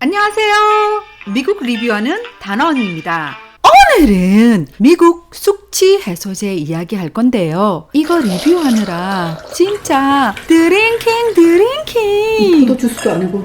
안녕하세요. 미국 리뷰하는 단원입니다. 오늘은 미국 숙취 해소제 이야기 할 건데요. 이거 리뷰하느라 진짜 드링킹 드링킹 포도 주스도 아니고.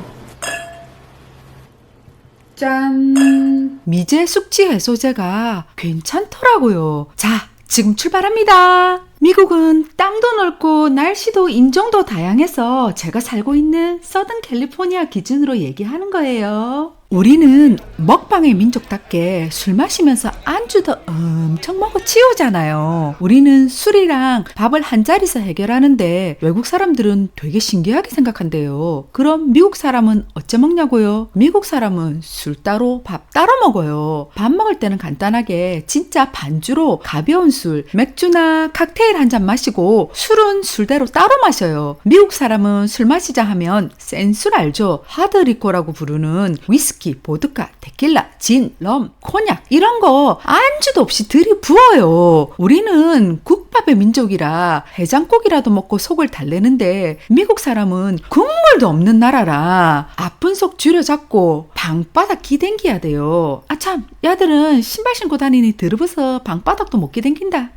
짠. 미제 숙취 해소제가 괜찮더라고요. 자, 지금 출발합니다. 미국은 땅도 넓고 날씨도 인종도 다양해서 제가 살고 있는 서든 캘리포니아 기준으로 얘기하는 거예요. 우리는 먹방의 민족답게 술 마시면서 안주도 엄청 먹어 치우잖아요. 우리는 술이랑 밥을 한 자리에서 해결하는데 외국 사람들은 되게 신기하게 생각한대요. 그럼 미국 사람은 어째 먹냐고요? 미국 사람은 술 따로 밥 따로 먹어요. 밥 먹을 때는 간단하게 진짜 반주로 가벼운 술, 맥주나 칵테일 한 잔 마시고 술은 술대로 따로 마셔요. 미국 사람은 술 마시자 하면 센 술 알죠? 하드리코라고 부르는 위스키, 보드카, 데킬라, 진, 럼, 코냑 이런 거 안주도 없이 들이부어요. 우리는 국밥의 민족이라 해장국이라도 먹고 속을 달래는데 미국 사람은 국물도 없는 나라라 아픈 속 쥐려잡고 방바닥 기댕기야 돼요. 아 참, 야들은 신발 신고 다니니 드러버서 방바닥도 못 기댕긴다.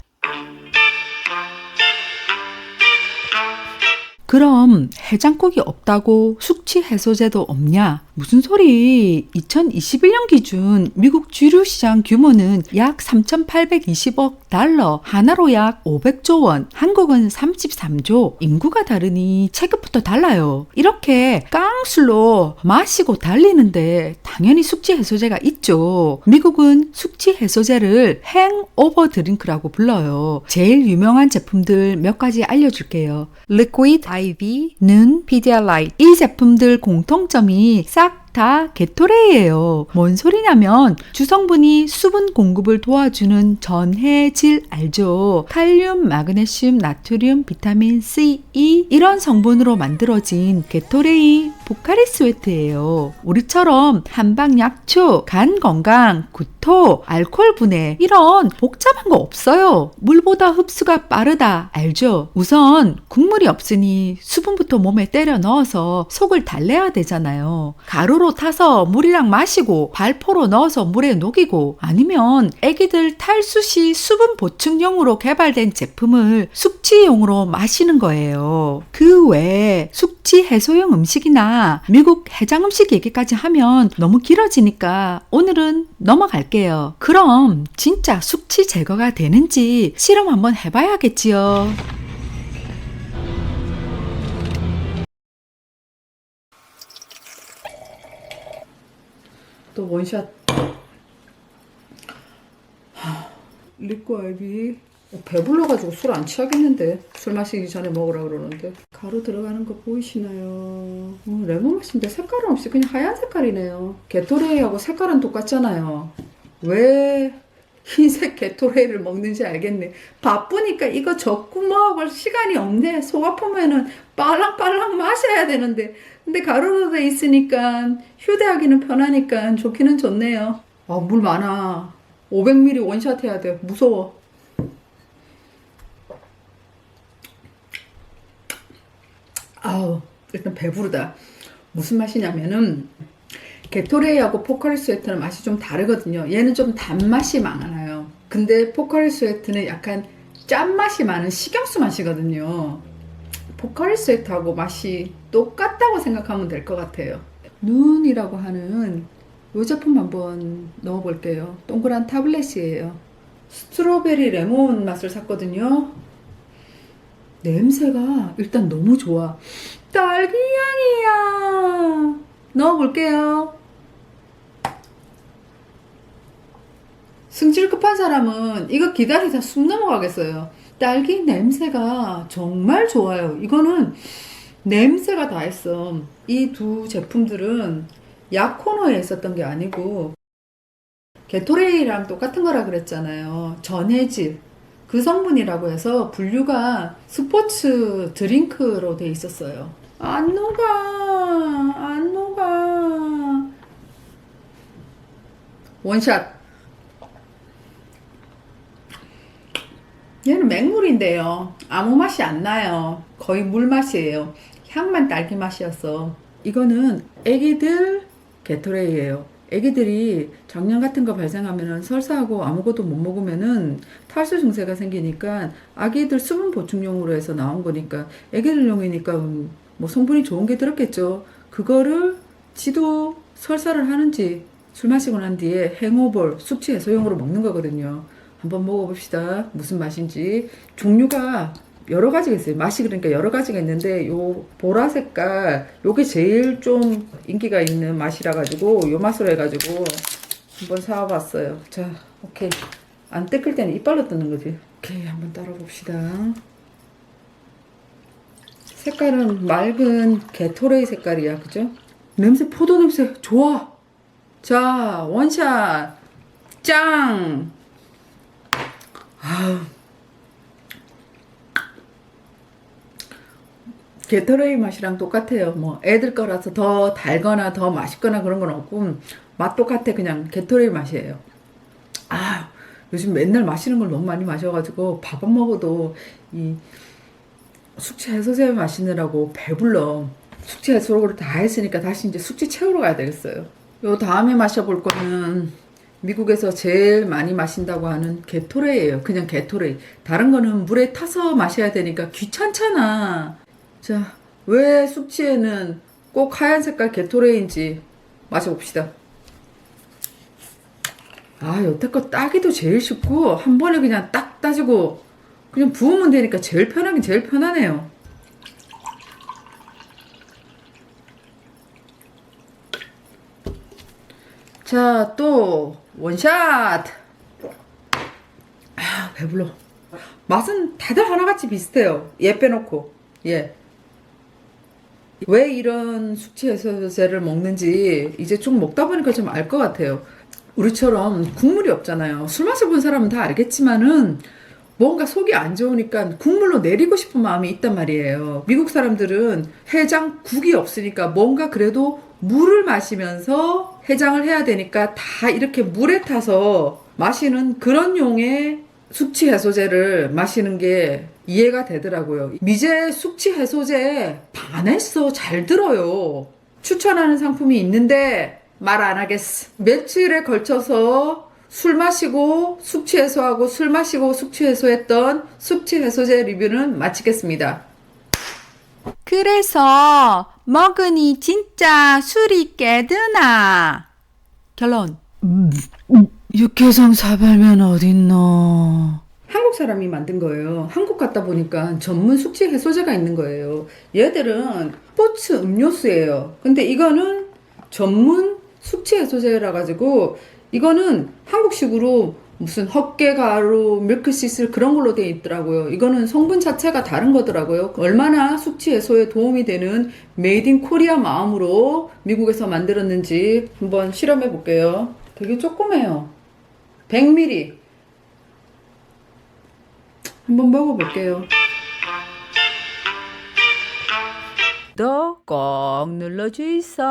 그럼 해장국이 없다고 숙취 해소제도 없냐? 무슨 소리? 2021년 기준 미국 주류 시장 규모는 약 3,820억 달러, 하나로 약 500조 원, 한국은 33조. 인구가 다르니 체급부터 달라요. 이렇게 깡술로 마시고 달리는데 당연히 숙취 해소제가 있죠. 미국은 숙취 해소제를 행오버 드링크라고 불러요. 제일 유명한 제품들 몇 가지 알려줄게요. 리퀴드 IV는 피디알라이트. 이 제품들 공통점이 싹다 게토레이예요. 뭔 소리냐면 주성분이 수분 공급을 도와주는 전해질 알죠. 칼륨, 마그네슘, 나트륨, 비타민 C, E 이런 성분으로 만들어진 게토레이 보카리 스웨트예요. 우리처럼 한방 약초, 간 건강, 구토, 알코올 분해 이런 복잡한 거 없어요. 물보다 흡수가 빠르다 알죠? 우선 국물이 없으니 수분부터 몸에 때려 넣어서 속을 달래야 되잖아요. 가루로 타서 물이랑 마시고 발포로 넣어서 물에 녹이고 아니면 애기들 탈수 시 수분 보충용으로 개발된 제품을 숙취용으로 마시는 거예요. 그 외에 숙취 해소용 음식이나 미국 해장 음식 얘기까지 하면 너무 길어지니까 오늘은 넘어갈게요. 그럼 진짜 숙취 제거가 되는지 실험 한번 해봐야겠지요. 또 원샷. 하, 리코 알비. 어, 배불러가지고 술 안 취하겠는데. 술 마시기 전에 먹으라 그러는데. 가루 들어가는 거 보이시나요? 어, 레몬 맛인데 색깔은 없이 그냥 하얀 색깔이네요. 게토레이하고 색깔은 똑같잖아요. 왜 흰색 게토레이를 먹는지 알겠네. 바쁘니까 이거 적고 먹을 시간이 없네. 속 아프면은 빨랑빨랑 마셔야 되는데. 근데 가루로 돼 있으니까 휴대하기는 편하니까 좋기는 좋네요. 아, 물 많아. 500ml 원샷 해야 돼. 무서워. 아우, 일단 배부르다. 무슨 맛이냐면은 게토레이하고 포카리 스웨트는 맛이 좀 다르거든요. 얘는 좀 단맛이 많아요. 근데 포카리 스웨트는 약간 짠맛이 많은 식용수 맛이거든요. 포카리 스웨트하고 맛이 똑같다고 생각하면 될 것 같아요. 눈이라고 하는 이 제품 한번 넣어볼게요. 동그란 타블렛이에요. 스트로베리 레몬 맛을 샀거든요. 냄새가 일단 너무 좋아. 딸기 향이야. 넣어볼게요. 승질 급한 사람은 이거 기다리다 숨 넘어가겠어요. 딸기 냄새가 정말 좋아요. 이거는 냄새가 다 했어. 이 두 제품들은 약 코너에 있었던 게 아니고 게토레이랑 똑같은 거라 그랬잖아요. 전해질. 그 성분이라고 해서 분류가 스포츠 드링크로 돼 있었어요. 안 녹아. 안 녹아. 원샷. 얘는 맹물인데요. 아무 맛이 안 나요. 거의 물 맛이에요. 향만 딸기 맛이었어. 이거는 애기들 게토레이예요. 애기들이 장염 같은 거 발생하면은 설사하고 아무것도 못 먹으면은 탈수 증세가 생기니까 아기들 수분 보충용으로 해서 나온 거니까 애기들용이니까 음, 뭐 성분이 좋은 게 들었겠죠. 그거를 지도 설사를 하는지 술 마시고 난 뒤에 행오볼 숙취 해소용으로 먹는 거거든요. 한번 먹어봅시다. 무슨 맛인지 종류가 여러 가지가 있어요. 맛이 그러니까 여러 가지가 있는데 요 보라 색깔 요게 제일 좀 인기가 있는 맛이라 가지고 요 맛으로 해가지고 한번 사와봤어요. 자, 오케이. 안 뜯길 때는 이빨로 뜯는 거지. 오케이, 한번 따라 봅시다. 색깔은 맑은 게토레이 색깔이야, 그죠? 냄새 포도 냄새 좋아. 자, 원샷 짱. 아우. 게토레이 맛이랑 똑같아요. 뭐 애들 거라서 더 달거나 더 맛있거나 그런 건 없고 맛 똑같아 그냥 게토레이 맛이에요. 아 요즘 맨날 마시는 걸 너무 많이 마셔가지고 밥 안 먹어도 이 숙취 해소제 마시느라고 배불러. 숙취 해소를 다 했으니까 다시 이제 숙취 채우러 가야 되겠어요. 요 다음에 마셔볼 거는 미국에서 제일 많이 마신다고 하는 게토레이예요. 그냥 게토레이. 다른 거는 물에 타서 마셔야 되니까 귀찮잖아. 자, 왜 숙취에는 꼭 하얀 색깔 게토레이인지 마셔봅시다. 아, 여태껏 따기도 제일 쉽고 한 번에 그냥 딱 따지고 그냥 부으면 되니까 제일 편하긴 제일 편하네요. 자, 또 원샷. 아, 배불러. 맛은 다들 하나같이 비슷해요. 얘 빼놓고. 예. 왜 이런 숙취 해소제를 먹는지 이제 좀 먹다 보니까 좀 알 것 같아요. 우리처럼 국물이 없잖아요. 술 마셔본 사람은 다 알겠지만은 뭔가 속이 안 좋으니까 국물로 내리고 싶은 마음이 있단 말이에요. 미국 사람들은 해장국이 없으니까 뭔가 그래도 물을 마시면서 해장을 해야 되니까 다 이렇게 물에 타서 마시는 그런 용의 숙취 해소제를 마시는 게 이해가 되더라고요. 미제 숙취 해소제 반했어. 잘 들어요. 추천하는 상품이 있는데 말 안 하겠어. 며칠에 걸쳐서 술 마시고 숙취 해소하고 술 마시고 숙취 해소했던 숙취 해소제 리뷰는 마치겠습니다. 그래서 먹으니 진짜 술이 깨드나? 결론. 육개성 사발면 어딨노? 한국 사람이 만든 거예요. 한국 갔다 보니까 전문 숙취 해소제가 있는 거예요. 얘들은 스포츠 음료수예요. 근데 이거는 전문 숙취 해소제라 가지고 이거는 한국식으로 무슨 헛개 가루, 밀크시슬 그런 걸로 돼 있더라고요. 이거는 성분 자체가 다른 거더라고요. 얼마나 숙취 해소에 도움이 되는 메이드 인 코리아 마음으로 미국에서 만들었는지 한번 실험해 볼게요. 되게 조그매요. 100ml. 한번 먹어볼게요. 구독 꼭 눌러주이소.